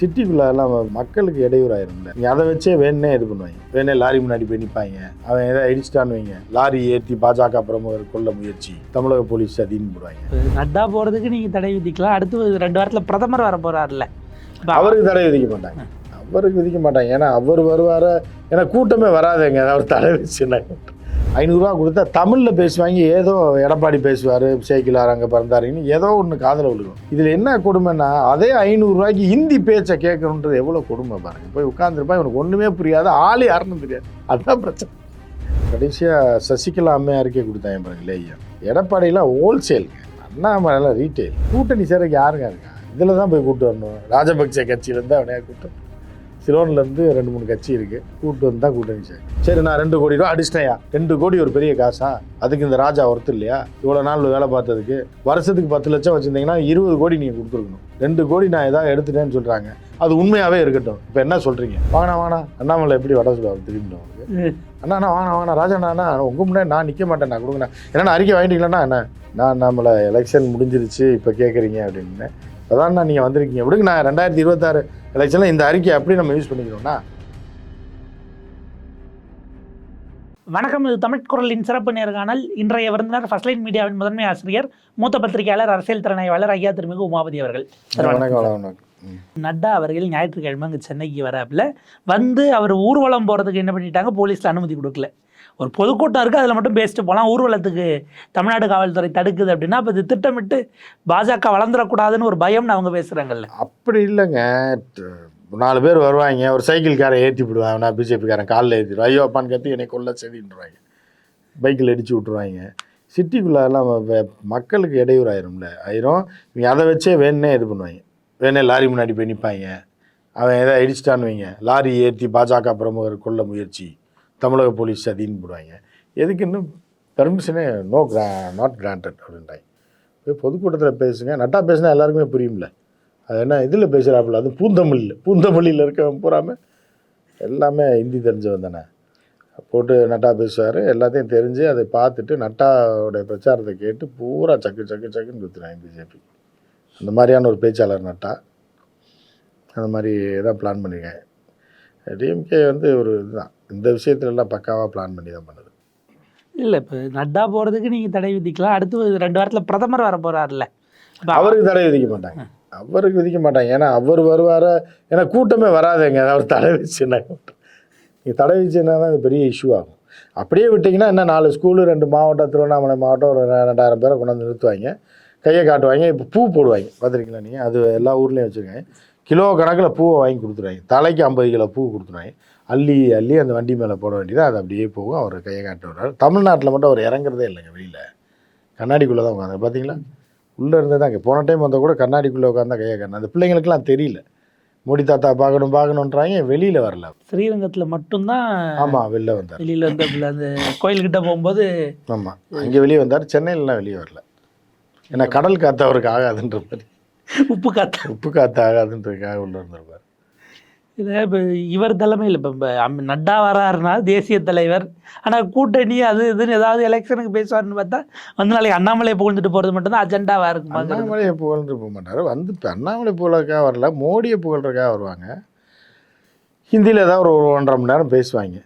சிட்டிக்குள்ள எல்லாம் மக்களுக்கு இடையூறாயிரும்ல நீங்க அதை வச்சே வேணே இது பண்ணுவாங்க. வேணே லாரி முன்னாடி போய் நிற்பாங்க அவன் எதாவது இடிச்சிட்டான்னு வைங்க. லாரி ஏற்றி பாஜக பிரமுகர் கொள்ள முயற்சி. தமிழக போலீஸ் அதின்னு போடுவாங்க. நட்டா போறதுக்கு நீங்க தடை விதிக்கலாம். அடுத்து ரெண்டு வாரத்துல பிரதமர் வர போறாருல்ல. இப்ப அவருக்கு தடை விதிக்க மாட்டாங்க. அவருக்கு விதிக்க மாட்டாங்க. ஏன்னா அவர் வருவார? ஏன்னா கூட்டமே வராதுங்க. அவர் தடை வச்சு என்ன ஐநூறுரூவா கொடுத்தா தமிழில் பேசுவாங்க ஏதோ எடப்பாடி பேசுவார் சேக்கிலார் அங்கே பிறந்தாருன்னு ஏதோ ஒன்று காதில் விழுகும். இதில் என்ன கொடுமைன்னா அதே ஐநூறுரூவாய்க்கு ஹிந்தி பேச்சை கேட்கணுன்றது எவ்வளோ கொடுமை பாருங்க. போய் உட்காந்துருப்பா இவனுக்கு ஒன்றுமே புரியாது ஆள் யாருன்னு தெரியாது. அதுதான் பிரச்சனை. கடைசியாக சசிகலா அம்மையாருக்கே கொடுத்தாங்க பாருங்களே ஐயா எடப்பாடியெலாம் ஹோல்சேலுங்க அண்ணாமலைலாம் ரீட்டைல் கூட்டணி சேரக்கு யாருங்க இருக்கா இதில் தான் போய் கூப்பிட்டு வரணும். ராஜபக்சே கட்சியிலேருந்து அவனையா கூப்பிட்டு சிலோன்லேருந்து ரெண்டு மூணு கட்சி இருக்குது கூப்பிட்டு வந்து தான் கூட்டணி சேர் சரி நான் ரெண்டு கோடி ரூபா அடிச்சிட்டேயா ரெண்டு கோடி ஒரு பெரிய காசா? அதுக்கு இந்த ராஜா ஒருத்தர் இல்லையா? இவ்வளோ நாள் வேலை பார்த்ததுக்கு. வருஷத்துக்கு பத்து லட்சம் வச்சுருந்தீங்கன்னா இருபது கோடி நீங்கள் கொடுத்துருக்கணும். ரெண்டு கோடி நான் ஏதாவது எடுத்துட்டேன்னு சொல்கிறாங்க அது உண்மையாகவே இருக்கட்டும். இப்போ என்ன சொல்கிறீங்க வாங்கண்ணா வாங்கண்ணா. அண்ணாமலை எப்படி வட சொல்லுவார் திரும்பி உங்களுக்கு? அண்ணா அண்ணா வாங்கண்ணா வாங்கண்ணா. ராஜா அண்ணா உங்கள் முன்னாடி நான் நிற்க மாட்டேன் நான் கொடுங்கண்ணா. ஏன்னா அறிக்கை வாங்கிட்டீங்களா என்ன? நான் நம்மளை எலெக்ஷன் முடிஞ்சிருச்சு இப்போ கேட்குறீங்க அப்படின்னு. அதான் நீங்கள் வந்திருக்கீங்க. விடுங்க நான் ரெண்டாயிரத்தி இருபத்தாறு. எலெக்ஷனில் இந்த அறிக்கையை எப்படி நம்ம யூஸ் பண்ணிக்கிறோம்னா? வணக்கம் இது தமிழ் குரலின் சிறப்பு நேர்காணல் இன்றைய விருந்தினர் ஃபர்ஸ்ட் லைன் மீடியாவின் முதன்மை ஆசிரியர் மூத்த பத்திரிகையாளர் அரசியல் திறனாய்வாளர் ஐயா திருமிகு உமாபதி அவர்கள். நட்டா அவர்கள் ஞாயிற்றுக்கிழமை அங்கே சென்னைக்கு வராப்புல. வந்து அவர் ஊர்வலம் போகிறதுக்கு என்ன பண்ணிட்டாங்க? போலீஸில் அனுமதி கொடுக்கல. ஒரு பொதுக்கூட்டம் இருக்குது அதில் மட்டும் பேசிட்டு போகலாம் ஊர்வலத்துக்கு தமிழ்நாடு காவல்துறை தடுக்குது அப்படின்னா அப்போ இது திட்டமிட்டு பாஜக வளர்ந்துடக்கூடாதுன்னு ஒரு பயம்னு அவங்க பேசுகிறாங்கல்ல அப்படி இல்லைங்க. நாலு பேர் வருவாங்க. ஒரு சைக்கிள்காரன் ஏற்றி விடுவான் நான் பிஜேபிக்காரன் காலில் ஏற்றிடுவான் ஐயோ அப்பான்னு கற்று என்னை கொல்ல செடின்றாங்க பைக்கில் அடித்து விட்ருவாங்க சிட்டிக்குள்ளெல்லாம் மக்களுக்கு இடையூறு மக்களுக்கு இடையூறாயிரும்ல ஆயிரும். இவங்க அதை வச்சே வேணே இது பண்ணுவாங்க. வேணே லாரி முன்னாடி போய் நிற்பாங்க அவன் எதாவது இடிச்சிட்டான்னு வைங்க. லாரி ஏற்றி பாஜக பிரமுகர் கொள்ள முயற்சி. தமிழக போலீஸ் அதின்னு போடுவாங்க. எதுக்கு இன்னும் பெர்மிஷனே நோ கிரா நாட் கிராண்டட் அப்படின்றாங்க. போய் பொதுக்கூட்டத்தில் பேசுங்க. நட்டா பேசினா எல்லாருக்குமே புரியும்ல. அது என்ன இதில் பேசுகிறாப்புல அது பூந்தமல்லியில். பூந்தமல்லியில் இருக்க பூராமல் எல்லாமே ஹிந்தி தெரிஞ்சவன் தானே. போட்டு நட்டா பேசுவார். எல்லாத்தையும் தெரிஞ்சு அதை பார்த்துட்டு நட்டாவுடைய பிரச்சாரத்தை கேட்டு பூரா சக்கு சக்கு சக்குன்னு கொடுத்துருவாங்க பிஜேபி. அந்த மாதிரியான ஒரு பேச்சாளர் நட்டா. அந்த மாதிரி தான் பிளான் பண்ணியிருக்கேன் டிஎம்கே வந்து ஒரு இதுதான். இந்த விஷயத்துலலாம் பக்காவாக பிளான் பண்ணி தான் பண்ணுது. இல்லை இப்போ நட்டா போகிறதுக்கு நீங்கள் தடை விதிக்கலாம். அடுத்து ரெண்டு வாரத்தில் பிரதமர் வர போகிறாருல்ல அவருக்கு தடை விதிக்க மாட்டாங்க. அவருக்கு விதிக்க மாட்டாங்க. ஏன்னா அவர் வருவார ஏன்னா கூட்டமே வராதுங்க. அவர் தடை வச்சுன்னா நீங்கள் தடை வச்சுன்னா தான் அது பெரிய இஷ்யூ ஆகும். அப்படியே விட்டிங்கன்னா என்ன நாலு ஸ்கூலு ரெண்டு மாவட்டம் திருவண்ணாமலை மாவட்டம் ஒரு ரெண்டாயிரம் பேரை கொண்டாந்து நிறுத்துவாங்க. கையை காட்டுவாங்க. இப்போ பூ போடுவாங்க. பார்த்துருக்கீங்களா நீங்கள் அது எல்லா ஊர்லேயும் வச்சுருக்காங்க. கிலோ கணக்கில் பூவை வாங்கி கொடுத்துருவாங்க. தலைக்கு ஐம்பது கிலோ பூ கொடுத்துருவாங்க. அள்ளி அள்ளி அந்த வண்டி மேலே போட வேண்டியது? அது அப்படியே போகும். அவர் கையை காட்டு வர்றாரு தமிழ்நாட்டில் மட்டும் அவர் இறங்குறதே இல்லைங்க வெளியில். கண்ணாடிக்குள்ளே தான் உட்காந்து பார்த்தீங்களா உள்ளே இருந்தே தான் இங்கே. போன டைம் வந்தால் கூட கண்ணாடிக்குள்ளே உட்காந்தா கையை காட்டினா அந்த பிள்ளைங்களுக்குலாம் தெரியல. மோடி தாத்தா பார்க்கணும் பார்க்கணுன்றாங்க வெளியில் வரல ஸ்ரீரங்கத்தில் மட்டும்தான் ஆமாம் வெளில வந்தார். வெளியில் வந்து அந்த கோயில்கிட்ட போகும்போது ஆமாம் அங்கே வெளியே வந்தார். சென்னையிலலாம் வெளியே வரல. ஏன்னா கடல் காற்று அவருக்கு ஆகாதுன்ற மாதிரி. உப்பு காத்த. உப்பு காற்று ஆகாதுன்றதுக்காக உள்ளே இருந்திருப்பார். இதை இப்போ இவர் தலைமையில் இப்போ நட்டா வராருன்னா தேசிய தலைவர். ஆனால் கூட்டணி அது இதுன்னு ஏதாவது எலெக்ஷனுக்கு பேசுவார்னு பார்த்தா வந்து நாளைக்கு அண்ணாமலையை புகழ்ந்துட்டு போகிறது மட்டும்தான் அஜெண்டாவாக இருக்கும்? அண்ணாமலையை புகழ்ந்து போக மாட்டார். வந்து இப்போ அண்ணாமலை புகழக்காக வரல மோடியை புகழ்றதுக்காக வருவாங்க. ஹிந்தியில் ஏதாவது ஒரு ஒன்றரை மணி நேரம் பேசுவாங்க.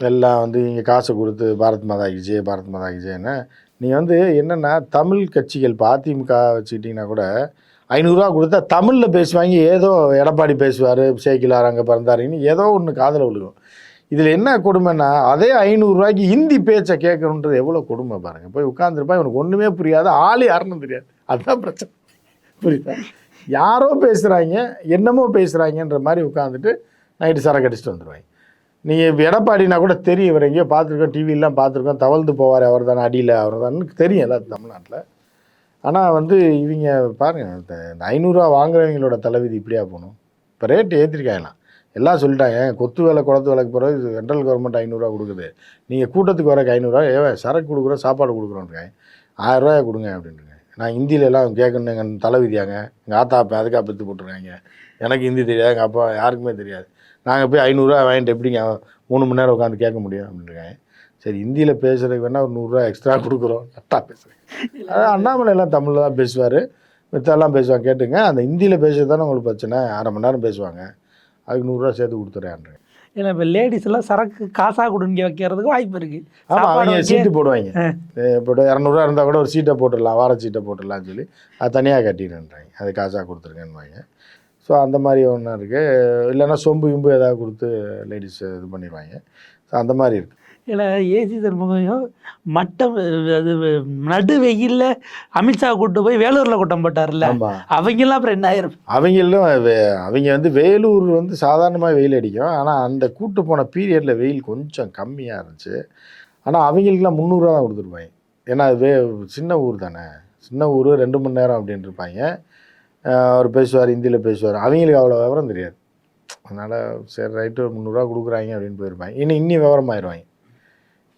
எல்லாம் வந்து இங்கே காசை கொடுத்து பாரத் மாதா கி ஜெய் பாரத் மாதா கி ஜெயன்னு. நீங்கள் வந்து என்னென்னா தமிழ் கட்சிகள் இப்போ அதிமுக வச்சுக்கிட்டிங்கன்னா கூட ஐநூறுரூவா கொடுத்தா தமிழில் பேசுவாங்க ஏதோ எடப்பாடி பேசுவார் சேக்கிலார் அங்கே பிறந்தாருன்னு ஏதோ ஒன்று காதில் விழுகும். இதில் என்ன கொடுமைன்னா அதே ஐநூறுரூவாய்க்கு ஹிந்தி பேச்சை கேட்கணுன்றது எவ்வளோ கொடுமை பாருங்கள் போய் உட்காந்துருப்பா இவனுக்கு ஒன்றுமே புரியாது ஆள் யாருன்னு தெரியாது. அதுதான் பிரச்சனை. புரியுதா? யாரோ பேசுகிறாங்க என்னமோ பேசுகிறாங்கன்ற மாதிரி உட்காந்துட்டு நைட்டு சரக்கு அடிச்சுட்டு வந்துடுவாங்க நீங்கள் எடப்பாடினா கூட தெரியும் இவர் எங்கேயோ பார்த்துருக்கோம் டிவிலாம் பார்த்துருக்கோம் தவழ்ந்து போவார் அவர் தானே அடியில் அவர் தான் தெரியும் எல்லாத்துக்கும் தமிழ்நாட்டில். ஆனால் வந்து இவங்க பாருங்கள் இந்த ஐநூறுரூவா வாங்குறவங்களோட தலைவிதி இப்படியா போகணும்? இப்போ ரேட்டு ஏற்றிருக்காங்களாம் எல்லாம் சொல்லிட்டாங்க கொத்து வேலை குளத்து வேலைக்கு போகிறது சென்ட்ரல் கவர்மெண்ட் ஐநூறுரூவா கொடுக்குது. நீங்கள் கூட்டத்துக்கு வரக்கு ஐநூறுரூவா ஏவ சரக்கு கொடுக்குறோம் சாப்பாடு கொடுக்குறோன்றாங்க. ஆயிரரூவாயை கொடுங்க அப்படின்ட்டுருங்க நான் ஹிந்தியிலலாம் கேட்கணும் எங்கள் தலைவிதியாங்க. எங்கள் ஆத்தா அப்போ அதுக்காக பெற்று போட்டுருக்காங்க. எனக்கு ஹிந்தி தெரியாது எங்கள் அப்பா யாருக்குமே தெரியாது. நாங்கள் போய் ஐநூறுரூவா வாங்கிட்டு எப்படிங்க மூணு மணி நேரம் உட்காந்து கேட்க முடியும் அப்படின்றாங்க. சரி ஹிந்தியில் பேசுறதுக்கு வேணால் ஒரு நூறுரூவா எக்ஸ்ட்ரா கொடுக்குறோம். கரெக்டாக பேசுகிறேன் அதான் அண்ணாமலை எல்லாம் தமிழில் தான் பேசுவார். மித்தெல்லாம் பேசுவாங்க கேட்டுங்க. அந்த ஹிந்தியில் பேசுறது தானே உங்களுக்கு பிரச்சனை. அரை மணி நேரம் பேசுவாங்க. அதுக்கு நூறுரூவா சேர்த்து கொடுத்துறேன்றேன் ஏன்னா இப்போ லேடிஸ் எல்லாம் சரக்கு காசா கொடுங்க வைக்கிறதுக்கு வாய்ப்பு இருக்கு. ஆமாம் அவங்க சீட்டு போடுவாங்க. இப்போ இரநூறுவா இருந்தால் கூட ஒரு சீட்டை போட்டுடலாம் வார சீட்டை போட்டுடலாம்னு சொல்லி. அது தனியாக கட்டிடுன்றாங்க அது காசாக கொடுத்துருங்கன்னுவாங்க. ஸோ அந்த மாதிரி ஒன்று இருக்குது இல்லைன்னா சொம்பு கிம்பு ஏதாவது கொடுத்து லேடிஸ் இது பண்ணிடுவாங்க. ஸோ அந்த மாதிரி இருக்குது இல்லை ஏசி சண்முகம் மட்டம் அது நடு வெயில்ல அமித்ஷா கூட்டு போய் வேலூர்ல கூட்டம் போட்டார்ல அவங்கெல்லாம் அப்புறம் என்ன ஆயிரும்? அவங்களும் அவங்க வந்து வேலூர் வந்து சாதாரணமாக வெயில் அடிக்கும். ஆனால் அந்த கூட்டு போன பீரியடில் வெயில் கொஞ்சம் கம்மியாக இருந்துச்சு. ஆனால் அவங்களுக்குலாம் முந்நூறுரூவா தான் கொடுத்துருப்பாங்க. ஏன்னா அது வே சின்ன ஊர் தானே. சின்ன ஊர் ரெண்டு மணி நேரம் அப்படின்னு இருப்பாங்க. அவர் பேசுவார் ஹிந்தியில் பேசுவார். அவங்களுக்கு அவ்வளோ விவரம் தெரியாது. அதனால் சரி ரைட்டு முந்நூறுரூவா கொடுக்குறாங்க அப்படின்னு போயிருப்பாங்க. இனி இன்னி விவரமாயிருவாங்க.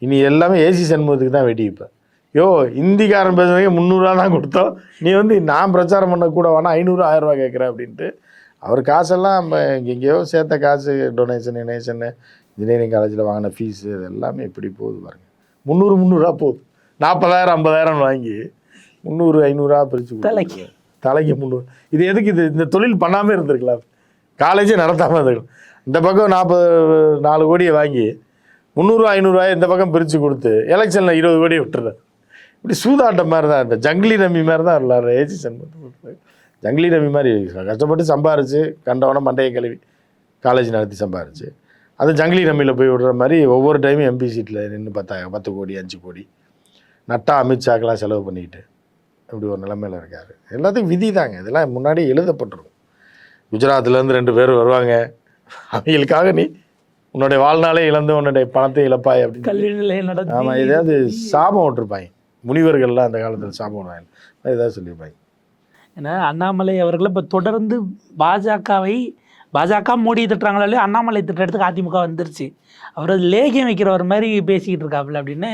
இனி எல்லாமே ஏசி சண்முகத்துக்கு தான் வெடி இப்போ. யோ ஹிந்திக்காரன் பேசுறதுக்கு முந்நூறுரூவா தான் கொடுத்தோம். நீ வந்து நான் பிரச்சாரம் பண்ண கூட வேணா ஐநூறு ஆயிரரூவா கேட்குற அப்படின்ட்டு. அவர் காசெல்லாம் நம்ம எங்கேயோ சேர்த்த காசு டொனேஷன் டொனேஷனு இன்ஜினியரிங் காலேஜில் வாங்கின ஃபீஸு இது எல்லாமே இப்படி போகுது பாருங்க. முந்நூறு முந்நூறுரூவா போகுது. நாற்பதாயிரம் ஐம்பதாயிரம் வாங்கி முந்நூறு ஐநூறுரூவா பிரித்து தலைக்கு. தலைக்கு முந்நூறு. இது எதுக்கு இது? இந்த தொழில் பண்ணாமல் இருந்திருக்கலாம். காலேஜே நடத்தாமல் இருந்திருக்கலாம். இந்த பக்கம் நாற்பது நாலு கோடியை வாங்கி முந்நூறுரூவா ஐநூறுரூவா இந்த பக்கம் பிரித்து கொடுத்து எலெக்ஷனில் இருபது கோடி விட்டுறது இப்படி சூதாட்டம் மாதிரி தான் இந்த ஜங்கிலி நம்பி மாதிரி தான் விளாட்ற ஏஜி சண்முகத்தை ஜங்கிலி நம்பி மாதிரி கஷ்டப்பட்டு சம்பாரிச்சு கண்டவனம் மண்டையை கழுவி காலேஜ் நடத்தி சம்பாரிச்சு. அது ஜங்கிலி ரம்மியில் போய் விடுற மாதிரி ஒவ்வொரு டைமும் எம்பி சீட்டில் நின்று பத்தாயிரம் பத்து கோடி அஞ்சு கோடி. நட்டா அமித்ஷாக்கெல்லாம் செலவு பண்ணிக்கிட்டு இப்படி ஒரு நிலமையில் இருக்கார். எல்லாத்துக்கும் விதி தாங்க. இதெல்லாம் முன்னாடி எழுதப்பட்டிருக்கும். குஜராத்லேருந்து ரெண்டு பேர் வருவாங்க. அவங்களுக்காக நீ உன்னுடைய வாழ்நாளே இழந்து உன்னுடைய பணத்தை இழப்பாய் அப்படின்னு கல்வி நிலையம் நடத்தி ஆமாம் ஏதாவது சாபம் விட்டுருப்பாங்க முனிவர்கள்லாம் அந்த காலத்தில் சாபம் விடுவாங்க. ஏதாவது சொல்லியிருப்பாங்க ஏன்னா அண்ணாமலை அவர்கள் இப்போ தொடர்ந்து பாஜகவை பாஜக மோடி திட்டுறாங்களோ இல்லையோ அண்ணாமலை திட்டத்துக்கு அதிமுக வந்துருச்சு. அவர் அது லேகியம் வைக்கிறவர் மாதிரி பேசிக்கிட்டு இருக்காப்புல அப்படின்னு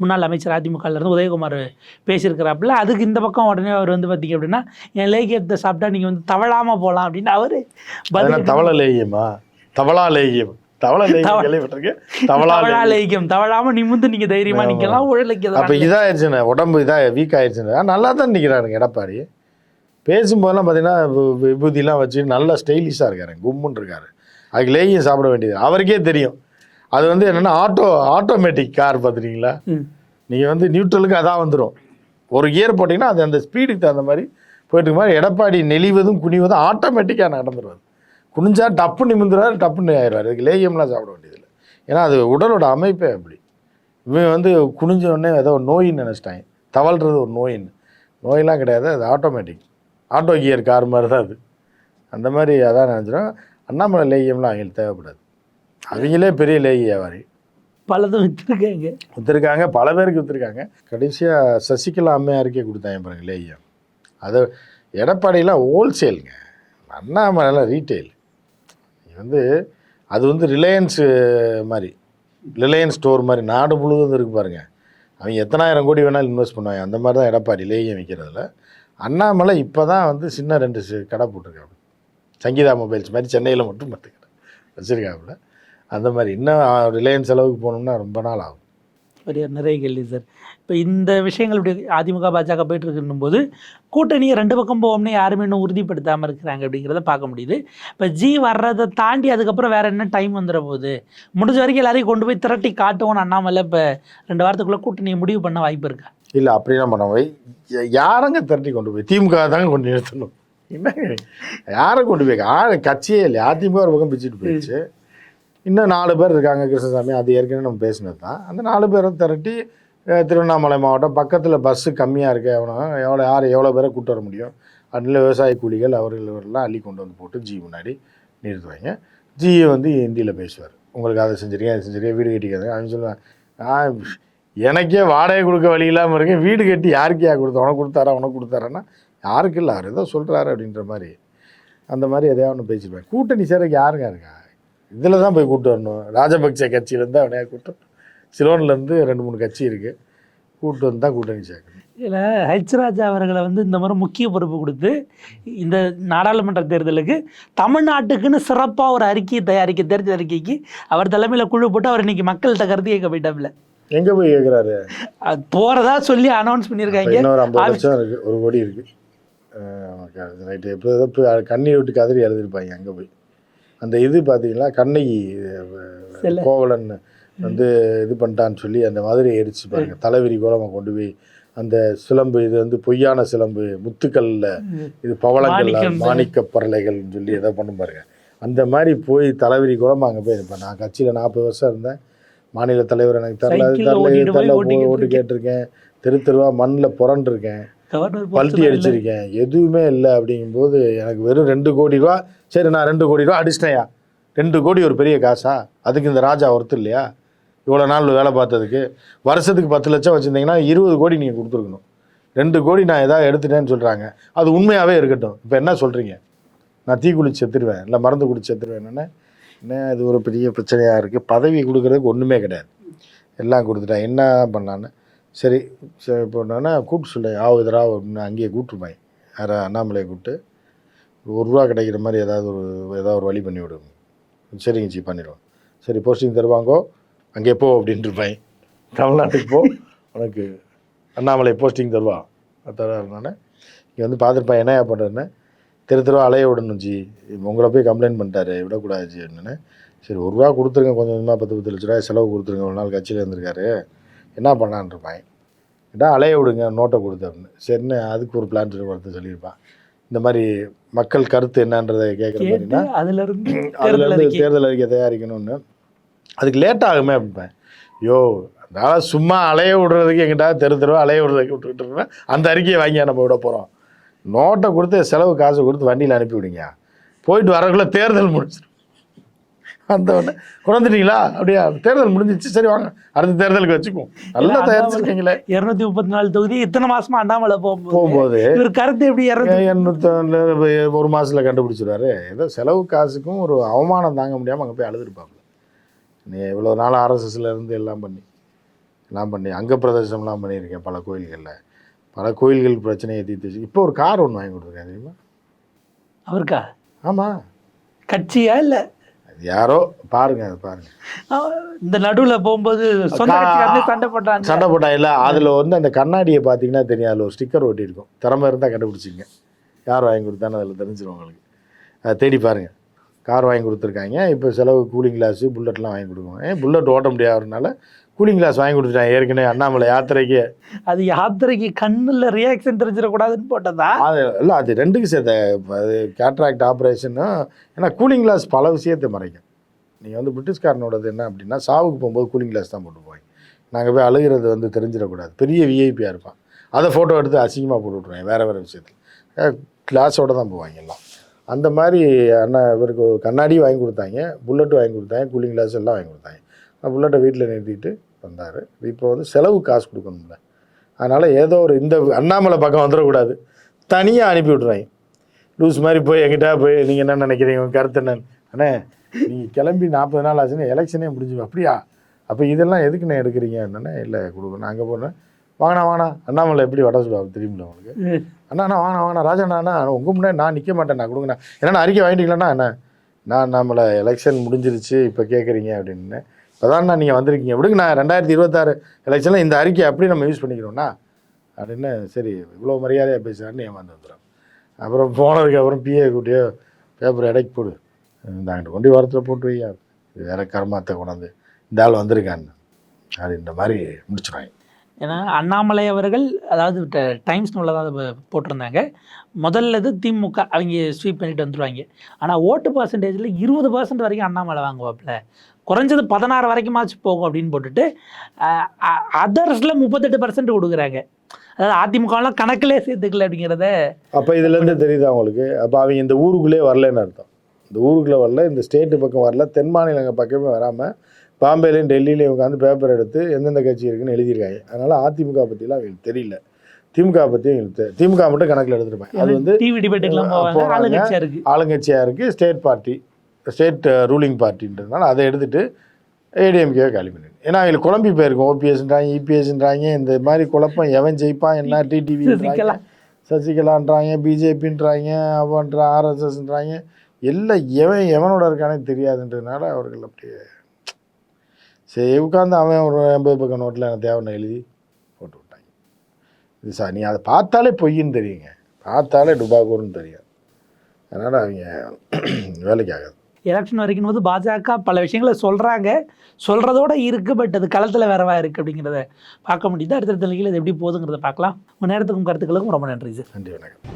முன்னாள் அமைச்சர் அதிமுகல இருந்து உதயகுமார் பேசியிருக்கிறாப்புல. அதுக்கு இந்த பக்கம் உடனே அவர் வந்து பார்த்தீங்க அப்படின்னா என் லேகியத்தை சாப்பிட்டா நீங்கள் வந்து தவழாமல் போகலாம் அப்படின்னு அவர் தவளை லேகியமா? தவளா லேகியம். தவளை கேள்விப்பட்டிருக்கேன். தவளா லேகியம். தவழாமல் நிமிந்து அப்போ உழைக்கலாம் இதாகிடுச்சுண்ணே உடம்பு இதாக வீக் ஆயிடுச்சுண்ணே நல்லா தான் நிற்கிறாருங்க எடப்பாடி. பேசும்போதெல்லாம் பார்த்தீங்கன்னா விபூதிலாம் வச்சு நல்லா ஸ்டைலிஷாக இருக்காரு கும்முன்னு இருக்காரு. அதுக்கு லேகியம் சாப்பிட வேண்டியது. அவருக்கே தெரியும். அது வந்து என்னென்னா ஆட்டோ ஆட்டோமேட்டிக் கார் பார்த்துட்டீங்களா நீங்கள் வந்து நியூட்ரலுக்கு அதான் வந்துடும் ஒரு கியர் போட்டிங்கன்னா அது அந்த ஸ்பீடுக்கு தகுந்த மாதிரி போயிட்டு மாதிரி எடப்பாடி நெளிவதும் குனிவதும் ஆட்டோமேட்டிக்காக நடந்துருவார். குனிஞ்சா டப்பு நிமிந்துறாரு டப்புன்னு ஆயிடுவார் இதுக்கு லேகியம்லாம் சாப்பிட வேண்டியதில்லை. ஏன்னா அது உடலோட அமைப்பே அப்படி. இவன் வந்து குனிஞ்ச உடனே ஏதோ நோயின்னு நினச்சிட்டாங்க தவழ்றது ஒரு நோயின்னு. நோயெல்லாம் கிடையாது அது ஆட்டோமேட்டிக் ஆட்டோ கியர் கார் மாதிரி தான் அது. அந்த மாதிரி அதான் நினச்சிடும். அண்ணாமலை லேகியம்லாம் அவங்களுக்கு தேவைப்படாது. அவங்களே பெரிய லேகி வியாபாரி. பலதும் விற்றுருக்காங்க விற்றுருக்காங்க பல பேருக்கு விற்றுருக்காங்க கடைசியாக சசிகலா அம்மையாருக்கே கொடுத்தாங்க பாருங்க லேகியம். அது எடப்பாடியெலாம் ஹோல்சேலுங்க அண்ணாமலைலாம் ரீட்டெயில் வந்து அது வந்து ரிலையன்ஸு மாதிரி ரிலையன்ஸ் ஸ்டோர் மாதிரி நாடு முழுவதும் இருக்கு பாருங்க. அவங்க எத்தனாயிரம் கோடி வேணாலும் இன்வெஸ்ட் பண்ணுவாங்க. அந்த மாதிரி தான் எடப்பாடி லேகியம் விற்கிறதுல அண்ணாமலை இப்போ தான் வந்து சின்ன ரெண்டு கடை போட்டிருக்காப்புல. சங்கீதா மொபைல்ஸ் மாதிரி சென்னையில் மட்டும் பத்து கடை வச்சுருக்காப்புல. அந்த மாதிரி இன்னும் ரிலையன்ஸ் அளவுக்கு போகணும்னா ரொம்ப நாள் ஆகும். ஒரு நிறைய கேள்வி சார் இப்போ இந்த விஷயங்கள் இப்படி அதிமுக பாஜக போயிட்டு இருக்குன்னும் போது கூட்டணியை ரெண்டு பக்கம் போவோம்னு யாருமே இன்னும் உறுதிப்படுத்தாமல் இருக்கிறாங்க அப்படிங்கிறத பார்க்க முடியுது. இப்போ ஜி வர்றதை தாண்டி அதுக்கப்புறம் வேற என்ன டைம் வந்துட போகுது? முடிஞ்ச வரைக்கும் எல்லாரையும் கொண்டு போய் திரட்டி காட்டுவோம்னு அண்ணாமலை இப்போ ரெண்டு வாரத்துக்குள்ளே கூட்டணியை முடிவு பண்ண வாய்ப்பு இருக்கா? இல்லை அப்படிலாம் பண்ண போய்? யாரங்க திரட்டி கொண்டு போய்? திமுக தாங்க கொண்டு நிறுத்தணும். என்னங்க? யாரை கொண்டு போய்? கட்சியே இல்லை. அதிமுக ஒரு பக்கம் பிச்சுட்டு போயிடுச்சு. இன்னும் நாலு பேர் இருக்காங்க கிருஷ்ணசாமி. அது ஏற்கனவே நம்ம பேசினது தான். அந்த நாலு பேரும் திரட்டி திருவண்ணாமலை மாவட்டம் பக்கத்தில் பஸ்ஸு கம்மியாக இருக்குது எவனோ எவ்வளோ யார் எவ்வளோ பேரை கூட்டு வர முடியும்? அதில் விவசாய கூலிகள் அவர்கள் இவரெல்லாம் அள்ளி கொண்டு வந்து போட்டு ஜி முன்னாடி நிறுத்துவாங்க. ஜியை வந்து ஹிந்தியில் பேசுவார். உங்களுக்கு அதை செஞ்சுருக்கேன் அதை செஞ்சிருக்கேன் வீடு கட்டிக்காது அப்படின்னு சொல்லுவேன் நான் எனக்கே வாடகை கொடுக்க வழி இல்லாமல் இருக்கேன் வீடு கட்டி யாருக்கேயா கொடுத்தா? உனக்கு கொடுத்தாரா? உனக்கு கொடுத்தாரான்னா? யாருக்கு இல்லை அவர் ஏதோ சொல்கிறாரு அப்படின்ற மாதிரி. அந்த மாதிரி எதையா ஒன்று பேசிருப்பேன் கூட்டணி சேரக்கு யாருங்க இருக்கா? இதில் தான் போய் கூட்டு வரணும். ராஜபக்சே கட்சியிலேருந்து அவனையா கூட்டு சிலோன்லேருந்து ரெண்டு மூணு கட்சி இருக்குது கூட்டு வந்து தான் கூட்டணி சேர்க்கணும். இதில் ஹெச் ராஜா அவர்களை வந்து இந்த மாதிரி முக்கிய பொறுப்பு கொடுத்து இந்த நாடாளுமன்ற தேர்தலுக்கு தமிழ்நாட்டுக்குன்னு சிறப்பாக ஒரு அறிக்கையை தயாரிக்க தேர்தல் அறிக்கைக்கு அவர் தலைமையில் குழு போட்டு அவர் இன்னைக்கு மக்கள்கிட்ட கருத்து கேட்க போயிட்டாப்ல எங்கே போய் கேட்குறாரு அது போறதா சொல்லி அனௌன்ஸ் பண்ணியிருக்காங்க இன்னொரு ஐம்பது லட்சம் இருக்குது ஒரு கோடி இருக்குது ரைட்டு இப்போ கண்ணீர் விட்டு கதறி எழுதிருப்பாங்க அங்கே போய். அந்த இது பார்த்தீங்களா? கண்ணகி. கோவலன் வந்து இது பண்ணிட்டான்னு சொல்லி அந்த மாதிரி எரிச்சு பாருங்க. தலைவிரி கோலமாக கொண்டு போய் அந்த சிலம்பு இது வந்து பொய்யான சிலம்பு முத்துக்கல்ல இது பவளங்கள். மாணிக்க பரலைகள்னு சொல்லி ஏதோ பண்ணும் பாருங்க. அந்த மாதிரி போய் தலைவிரி குளமா அங்கே போய் இருப்பேன். நான் கட்சியில் நாற்பது வருஷம் இருந்தேன். மாநில தலைவர் எனக்கு தரல தரல ஓட்டு கேட்டிருக்கேன். தெரு தெருவா மண்ணில் புரண்டிருக்கேன். கவர்னர் பல்ட்டி அடிச்சிருக்கேன். எதுவுமே இல்லை அப்படிங்கும்போது எனக்கு வெறும் ரெண்டு கோடி ரூபா சரி நான் ரெண்டு கோடி ரூபா அடிச்சிட்டேயா ரெண்டு கோடி ஒரு பெரிய காசா? அதுக்கு இந்த ராஜா ஒருத்தர் இல்லையா? இவ்வளோ நாள் வேலை பார்த்ததுக்கு. வருஷத்துக்கு பத்து லட்சம் வச்சுருந்தீங்கன்னா இருபது கோடி நீங்கள் கொடுத்துருக்கணும். ரெண்டு கோடி நான் எதாவது எடுத்துட்டேன்னு சொல்கிறாங்க அது உண்மையாகவே இருக்கட்டும். இப்போ என்ன சொல்கிறீங்க நான் தீ குளிச்சு செத்துருவேன். இல்லை மருந்து குடிச்சு செத்துருவேன். என்னென்ன? என்ன இது ஒரு பெரிய பிரச்சனையாக இருக்குது பதவி கொடுக்கறதுக்கு ஒன்றுமே கிடையாது. எல்லாம் கொடுத்துட்டேன். என்ன பண்ணலான்னு? சரி சரி இப்போ என்னன்னா கூப்பிட்டு சொல்லு. ஆவுதரா அப்படின்னு அங்கேயே கூப்பிட்டுருப்பாங்க. யாரை அண்ணாமலையை கூப்பிட்டு ஒரு ரூபா கிடைக்கிற மாதிரி ஏதாவது ஒரு ஏதாவது ஒரு வழி பண்ணி விடுங்க சரிங்க ஜி பண்ணிடுவோம். சரி போஸ்டிங் தருவாங்கோ அங்கே போ அப்படின்ட்டு இருப்பேன் தமிழ்நாட்டுக்கு போ உனக்கு அண்ணாமலை போஸ்டிங் தருவா. தருவாருனானே இங்கே வந்து பார்த்துருப்பேன் என்னையா பண்ணுறேன்னு தெரு தெருவா அலைய விடணும் ஜி. உங்களை போய் கம்ப்ளைண்ட் பண்ணிட்டாரு விடக்கூடாது ஜி அப்படின்னு சரி ஒரு ரூபா கொடுத்துருங்க கொஞ்சம் கொஞ்சமாக பத்து பத்து லட்ச ரூபாய் செலவு கொடுத்துருங்க ஒரு நாள் கட்சியில் இருந்திருக்காரு. என்ன பண்ணான்னு இருப்பான் கேட்டா அலைய விடுங்க நோட்டை கொடுத்து அப்படின்னு. சரின்னு அதுக்கு ஒரு பிளான் ஒருத்தர் சொல்லியிருப்பான். இந்த மாதிரி மக்கள் கருத்து என்னன்றதை கேட்குற கேட்டு மாதிரினா அதுல இருந்து அதுல தேர்தல் அறிக்கை. தயாரிக்கணும்னு. அதுக்கு லேட் ஆகுமே அப்படிப்பேன் யோ அதனால சும்மா அலைய விடுறதுக்கு எங்கிட்ட தெரு தெருவா அலைய விடுறதுக்கு விட்டுக்கிட்டு. அந்த அறிக்கையை வாங்கி நம்ம விட போகிறோம் நோட்டை கொடுத்து செலவு காசு கொடுத்து வண்டியில் அனுப்பி விடுங்க. போயிட்டு வரக்குள்ள தேர்தல் முடிச்சிடும் அந்த குறைந்துட்டீங்களா அப்படியா. தேர்தல் முடிஞ்சிச்சு சரி வாங்க. அடுத்த தேர்தலுக்கு வச்சுக்குவோம். நல்லா தயாரிச்சிருக்கீங்களே. இருநூத்தி முப்பத்தி நாலு தொகுதி இத்தனை மாசமா அண்ணாமலை போகும்போது போகும்போது. இவர் கருத்து எப்படி இருநூத்தி ஒரு மாதத்தில் கண்டுபிடிச்சிடுவாரு ஏதோ செலவு காசுக்கும் ஒரு அவமானம் தாங்க முடியாமல் அங்கே போய் அழுதுருப்பாப்புல. நீ இவ்வளோ நாள் ஆர்எஸ்எஸ்ல இருந்து எல்லாம் பண்ணி எல்லாம் பண்ணி அங்க பிரதர்சனம்லாம் பண்ணியிருக்கேன் பல கோயில்களில். பல கோயில்கள் பிரச்சனையை தீர்த்து இப்போ ஒரு கார் ஒன்று வாங்கி கொடுத்துருக்கேன் தெரியுமா? அவருக்கா? ஆமாம் கட்சியா இல்ல? யாரோ பாருங்க அது பாருங்க இந்த நடுவுல போகும்போது சண்டை போட்டாங்க. சண்டை போட்டாங்கல்ல அதில் வந்து அந்த கண்ணாடியை பார்த்தீங்கன்னா தெரியும். அதில் ஒரு ஸ்டிக்கர் ஒட்டியிருக்கும் திறமை இருந்தால் கண்டுபிடிச்சிங்க. யார் வாங்கி கொடுத்தான்னு அதில் தெரிஞ்சிடும் உங்களுக்கு. அதை தேடி பாருங்க. கார் வாங்கி கொடுத்துருக்காங்க. இப்போ செலவு கூலிங் கிளாஸு புல்லட்லாம் வாங்கி கொடுக்குவோம் ஏன் புல்லட் ஓட்ட முடியாததுனால கூலிங் கிளாஸ் வாங்கி கொடுத்துட்டாங்க ஏற்கனவே அண்ணாமலை யாத்திரைக்கு. அது யாத்திரைக்கு கண்ணுல ரியாக்ஷன் தெரிஞ்சிடக்கூடாதுன்னு போட்டதா? அது இல்லை அது ரெண்டுக்கு சேர்த்த அது கேட்ராக்ட் ஆப்ரேஷனும் ஏன்னா கூலிங் கிளாஸ் பல விஷயத்தை மறைக்கும். நீங்கள் வந்து பிரிட்டிஷ்காரனோடது என்ன அப்படின்னா சாவுக்கு போகும்போது கூலிங் கிளாஸ் தான் போட்டு போவாங்க. நாங்கள் போய் அழுகிறது வந்து தெரிஞ்சிடக்கூடாது. பெரிய விஐபியாக இருப்பான். அதை ஃபோட்டோ எடுத்து அசிங்கமாக போட்டு விட்ருவாங்க வேறு வேறு விஷயத்தில். கிளாஸோட தான் போவாங்க எல்லாம். அந்த மாதிரி அண்ணா இவருக்கு கண்ணாடி வாங்கி கொடுத்தாங்க புல்லட்டு வாங்கி கொடுத்தாங்க கூலிங் கிளாஸ் எல்லாம் வாங்கி கொடுத்தாங்க. புள்ளட்ட வீட்டில் நிறுத்திட்டு வந்தார். இப்போ வந்து செலவு காசு கொடுக்கணும்ல. அதனால் ஏதோ ஒரு இந்த அண்ணாமலை பக்கம் வந்துடக்கூடாது. தனியாக அனுப்பி விட்றாங்க லூஸ் மாதிரி போய் எங்கிட்ட போய் நீங்கள் என்ன நினைக்கிறீங்க? கருத்து என்னன்னு? அண்ணே நீங்கள் கிளம்பி நாற்பது நாள் ஆச்சுன்னா எலெக்ஷனே முடிஞ்சு அப்படியா? அப்போ இதெல்லாம் எதுக்குண்ணே எடுக்கிறீங்க? என்னண்ணே இல்லை கொடுக்கணும் அங்கே போனேன் வாங்கண்ணா வாங்கண்ணா. அண்ணாமலை எப்படி வட சுடுவாங்க தெரியுமில்ல உங்களுக்கு? அண்ணா வாங்கண்ணா வாங்கண்ணா. ராஜாண்ணா உங்கள் முன்னாடி நான் நிற்க மாட்டேண்ணா கொடுங்கண்ணா. என்னண்ணா அறிக்கை வாங்கிட்டீங்களா என்ன நான் நம்மளை எலெக்ஷன் முடிஞ்சிருச்சு. இப்போ கேட்குறீங்க அப்படின்னு. இப்போதான்ண்ணா நீங்கள் வந்திருக்கீங்க. விடுங்க நான் ரெண்டாயிரத்தி இருபத்தாறு எலெக்ஷனில் இந்த அறிக்கை அப்படி நம்ம யூஸ் பண்ணிக்கிறோம்னா அப்படின்னு சரி இவ்வளோ மரியாதையாக பேசுகிறான்னு ஏமாந்து வந்துடும் அப்புறம் போனதுக்கு அப்புறம் பிஏ கூட்டியோ பேப்பர் இடைக்கு போடு. நாங்கள் கொண்டு வாரத்தில் போட்டு வையா. வேறு வேற கர்மாத்தை கொண்டாந்து இந்த ஆள் வந்திருக்கான்னு. அப்படின்ற மாதிரி முடிச்சிடுவாங்க ஏன்னா அண்ணாமலை அவர்கள் அதாவது ட- டைம்ஸ் நூலில் தான் போட்டிருந்தாங்க. முதல்ல இது திமுக அவங்க ஸ்வீப் பண்ணிட்டு வந்துடுவாங்க ஆனால் ஓட்டு பர்சன்டேஜில் இருபது பர்சன்ட் வரைக்கும் அண்ணாமலை வாங்குவாப்பில் குறைஞ்சது பதினாறு வரைக்குமாச்சும் போகும் அப்படின்னு போட்டுட்டு அதர்ஸில் முப்பத்தெட்டு பர்சன்ட் கொடுக்குறாங்க. அதாவது அதிமுகலாம் கணக்கிலே சேர்த்துக்கல அப்படிங்கிறத அப்போ இதுலேருந்து தெரியுது அவங்களுக்கு அப்போ அவங்க இந்த ஊருக்குள்ளே வரலன்னு அர்த்தம். இந்த ஊருக்குள்ளே வரல இந்த ஸ்டேட்டு பக்கம் வரல தென் மாநிலங்கள் பக்கமே வராமல் பாம்பேலையும் டெல்லியிலையும் உட்காந்து பேப்பர் எடுத்து எந்தெந்த கட்சி இருக்குன்னு எழுதியிருக்காங்க. அதனால் அதிமுக பற்றிலாம் அவங்களுக்கு தெரியல. திமுக பற்றி எங்களுக்கு திமுக மட்டும் கணக்கில் எடுத்துருப்பாங்க அது வந்து டிவி டிபேட்டுக்கெல்லாம் ஆளுங்கட்சியாக இருக்குது ஸ்டேட் பார்ட்டி ஸ்டேட் ரூலிங் பார்ட்டின்றதுனால அதை எடுத்துட்டு ஏடிஎம்கேவை காலி பண்ணிடு ஏன்னா அவங்களுக்கு குழம்பி போயிருக்கும். ஓபிஎஸ்ன்றாங்க இபிஎஸ்ன்றாங்க இந்த மாதிரி குழப்பம் எவன் ஜெயிப்பான் என்ன டிடிவின்றாங்க சசிகலா. சசிகலான்றாங்க பிஜேபின்றாங்க அவன்ற ஆர்எஸ்எஸ்ன்றாங்க எல்லாம் எவன் எவனோட இருக்கானே தெரியாதுன்றதுனால அவர்கள் அப்படியே சரி உட்காந்து அவன் ஒரு எண்பது பக்கம் நோட்டில் எனக்கு தேவைன்னு எழுதி போட்டு விட்டாங்க. இது சார் நீ அதை பார்த்தாலே பொய்ன்னு தெரியுங்க. பார்த்தாலே டுபாக்கூர்னு தெரியும் அதனால் அவங்க வேலைக்கு ஆகாது. எலெக்ஷன் வரைக்கும் போது பாஜக பல விஷயங்களை சொல்கிறாங்க சொல்கிறதோட இருக்குது பட் அது களத்தில் வேறவா இருக்குது அப்படிங்கிறத பார்க்க முடியுது. அடுத்தடுத்த நிலையில் இது எப்படி போகுதுங்கிறத பார்க்கலாம். உங்கள் நேரத்துக்கும் கருத்துக்களுக்கும் ரொம்ப நன்றி சார் நன்றி வணக்கம்.